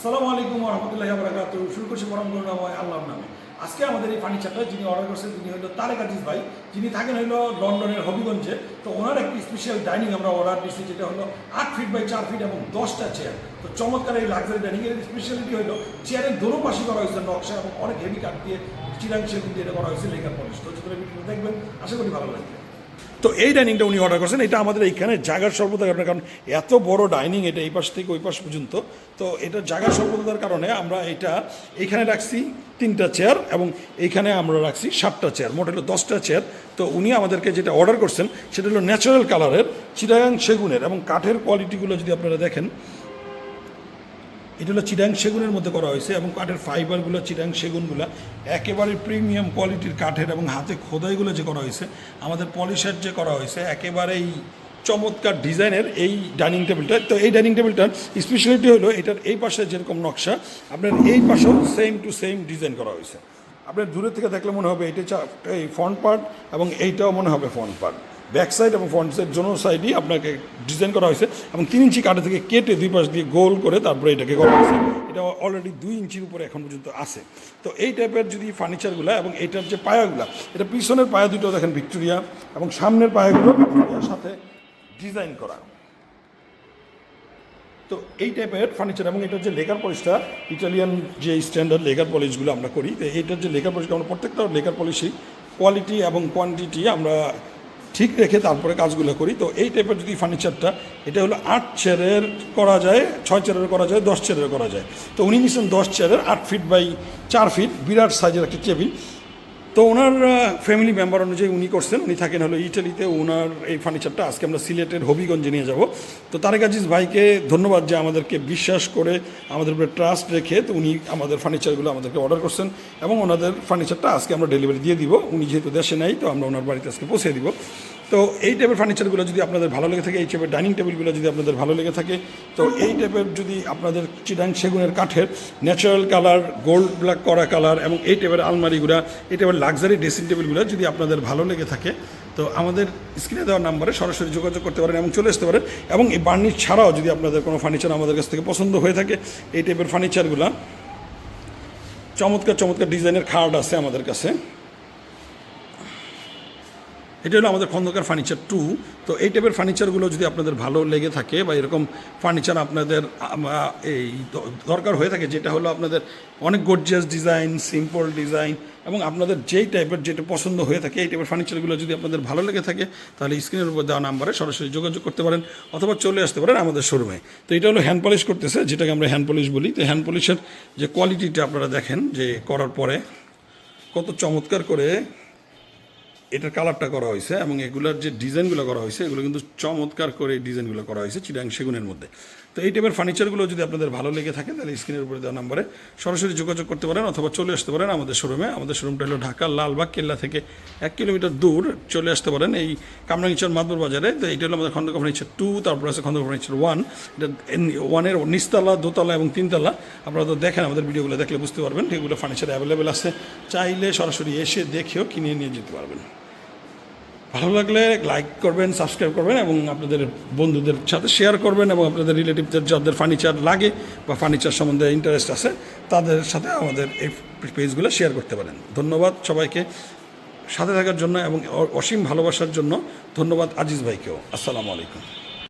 আসসালামু আলাইকুম রহমতুল্লাহ বারাকাতু শুরু করছি পরম করুণাময় আল্লাহর নামে। আজকে আমাদের এই ফার্নিচারটা যিনি অর্ডার করছেন, তিনি হলো তারেক আজিজ ভাই। যিনি থাকেন হলো লন্ডনের হবিগঞ্জে। তো ওনার একটি স্পেশাল ডাইনিং আমরা অর্ডার দিচ্ছি যেটা হলো আট ফিট বাই চার ফিট এবং দশটা চেয়ার তো চমৎকার এই লাক্সারি ডাইনিং এর স্পেশালিটি হলো চেয়ারের দোনো পাশে করা হয়েছে নকশা এবং অনেক হেভি কাঠ দিয়ে চিরাং সেগুন দিয়ে করা হয়েছে লেখার পলিশ। তো দেখবেন। আশা করি ভালো লাগবে। তো এই ডাইনিংটা উনি অর্ডার করছেন, এটা আমাদের এইখানে জায়গার স্বল্পতার কারণে, কারণ এত বড় ডাইনিং এটা এই পাশ থেকে ওই পাশ পর্যন্ত, তো এটা জায়গার স্বল্পতার কারণে আমরা এটা এইখানে রাখছি তিনটা চেয়ার এবং এইখানে আমরা রাখছি সাতটা চেয়ার মোট হলো দশটা চেয়ার তো উনি আমাদেরকে যেটা অর্ডার করছেন, সেটা হলো ন্যাচারাল কালারের চিটাগাং সেগুনের এবং কাঠের কোয়ালিটিগুলো যদি আপনারা দেখেন এটা হলো চিটাং সেগুনের মধ্যে করা হয়েছে এবং কাঠের ফাইবারগুলো চিটাং সেগুনগুলো একেবারে প্রিমিয়াম কোয়ালিটির কাঠের এবং হাতে খোদাইগুলো যে করা হয়েছে, আমাদের পলিশার যে করা হয়েছে, একেবারেই চমৎকার ডিজাইনের এই ডাইনিং টেবিলটা তো এই ডাইনিং টেবিলটার স্পেশালিটি হলো এটার এই পাশে যেরকম নকশা, আপনার এই পাশেও সেম টু সেম ডিজাইন করা হয়েছে। আপনার দূরে থেকে দেখলে মনে হবে এটা এই ফ্রন্ট পার্ট এবং এইটাও মনে হবে ফ্রন্ট পার্ট ব্যাক সাইড এবং ফ্রন্ট সাইড জোনো সাইডই আপনাকে ডিজাইন করা হয়েছে এবং তিন ইঞ্চি কাঠে থেকে কেটে দুই পাশ দিয়ে গোল করে তারপরে এটাকে করা হয়েছে এটা অলরেডি দুই ইঞ্চির উপরে এখন পর্যন্ত আছে। তো এই টাইপের যদি ফার্নিচারগুলো এবং এইটার যে পায়াগুলো, এটা পিছনের পায়া দুটো দেখেন ভিক্টোরিয়া এবং সামনের পায়াগুলো ভিক্টোরিয়ার সাথে ডিজাইন করা। তো এই টাইপের ফার্নিচার এবং এটার যে লেকার পলিশটা, ইটালিয়ান যে স্ট্যান্ডার্ড লেকার পলিশগুলো আমরা করি, তো এইটার যে লেকার পলিশ আমরা প্রত্যেকটা লেকার পলিশই কোয়ালিটি এবং কোয়ান্টিটি আমরা ঠিক রেখে তারপরে কাজগুলো করি। তো এই টাইপের যদি ফার্নিচারটা এটা হলো আট চেয়ারের করা যায়, ছয় চেয়ারের করা যায়, দশ চেয়ারের করা যায়। তো উনি নিচ্ছেন দশ চেয়ারের আট ফিট বাই চার ফিট বিরাট সাইজের একটা টেবিল তো ওনার ফ্যামিলি মেম্বার অনুযায়ী উনি করছেন। উনি থাকেন হলো ইটালিতে ওনার এই ফার্নিচারটা আজকে আমরা সিলেটের হবিগঞ্জে নিয়ে যাব। তো তারেক আজিজ ভাইকে ধন্যবাদ যে আমাদেরকে বিশ্বাস করে আমাদের উপরে ট্রাস্ট রেখে তো উনি আমাদের ফার্নিচারগুলো আমাদেরকে অর্ডার করছেন এবং ওনাদের ফার্নিচারটা আজকে আমরা ডেলিভারি দিয়ে দিব। উনি যেহেতু দেশে নাই, তো আমরা ওনার বাড়িতে আজকে পৌঁছে দিব। তো এই টাইপের ফার্নিচারগুলো যদি আপনাদের ভালো লেগে থাকে, এই টাইপের ডাইনিং টেবিলগুলো যদি আপনাদের ভালো লেগে থাকে, তো এই টাইপের যদি আপনাদের চিটাং সেগুনের কাঠের ন্যাচারাল কালার গোল্ড ব্ল্যাক করা কালার এবং এই টাইপের আলমারিগুলো, এই টাইপের লাক্সারি ড্রেসিং টেবিলগুলো যদি আপনাদের ভালো লেগে থাকে, তো আমাদের স্ক্রিনে দেওয়ার নাম্বারে সরাসরি যোগাযোগ করতে পারেন এবং চলে আসতে পারেন এবং এই বার্নিশ ছাড়াও যদি আপনাদের কোনো ফার্নিচার আমাদের কাছ থেকে পছন্দ হয়ে থাকে, এই টাইপের ফার্নিচারগুলো চমৎকার চমৎকার ডিজাইনের খাট আছে আমাদের কাছে। এটা হলো আমাদের খন্দকার ফার্নিচার টু তো এই টাইপের ফার্নিচারগুলো যদি আপনাদের ভালো লেগে থাকে বা এরকম ফার্নিচার আপনাদের এই দরকার হয়ে থাকে, যেটা হলো আপনাদের অনেক গর্জিয়াস ডিজাইন সিম্পল ডিজাইন এবং আপনাদের যেই টাইপের যেটা পছন্দ হয়ে থাকে, এই টাইপের ফার্নিচারগুলো যদি আপনাদের ভালো লেগে থাকে, তাহলে স্ক্রিনের উপর দেওয়া নাম্বারে সরাসরি যোগাযোগ করতে পারেন অথবা চলে আসতে পারেন আমাদের শোরুমে তো এটা হলো হ্যান্ড পলিশ করতেছে, যেটাকে আমরা হ্যান্ড পলিশ বলি। তো হ্যান্ড পলিশের যে কোয়ালিটিটা আপনারা দেখেন, যে করার পরে কত চমৎকার করে এটার কালারটা করা হয়েছে এবং এগুলোর যে ডিজাইনগুলো করা হয়েছে, এগুলো কিন্তু চমৎকার করে ডিজাইনগুলো করা হয়েছে চিরাং সেগুনের মধ্যে। তো এই টাইপের ফার্নিচারগুলো যদি আপনাদের ভালো লেগে থাকে, তাহলে স্ক্রিনের উপরে দেওয়া নাম্বারে সরাসরি যোগাযোগ করতে পারেন অথবা চলে আসতে পারেন আমাদের শোরুমে আমাদের শোরুমটা হলো ঢাকা, লালবাগ, কেল্লা থেকে এক কিলোমিটার দূর। চলে আসতে পারেন এই কামরাঙ্গিচর মাদুর বাজারে। তো এইটা হলো আমাদের খন্দক ফার্নিচার টু তারপর আছে খন্দক ফার্নিচার ওয়ান এটা ওয়ানের নিচতলা, দোতলা এবং তিনতলা। আপনারা তো দেখেন আমাদের ভিডিওগুলো দেখলে বুঝতে পারবেন, এগুলো ফার্নিচার অ্যাভেলেবেল আছে। চাইলে সরাসরি এসে দেখেও কিনে নিয়ে যেতে পারবেন। ভালো লাগলে লাইক করবেন সাবস্ক্রাইব করবেন এবং আপনাদের বন্ধুদের সাথে শেয়ার করবেন এবং আপনাদের রিলেটিভদের যাদের ফার্নিচার লাগে বা ফার্নিচার সম্বন্ধে ইন্টারেস্ট আছে, তাদের সাথে আমাদের এই পেজগুলো শেয়ার করতে পারেন। ধন্যবাদ সবাইকে সাথে থাকার জন্য এবং অসীম ভালোবাসার জন্য ধন্যবাদ আজিজ ভাইকেও। আসসালামু আলাইকুম।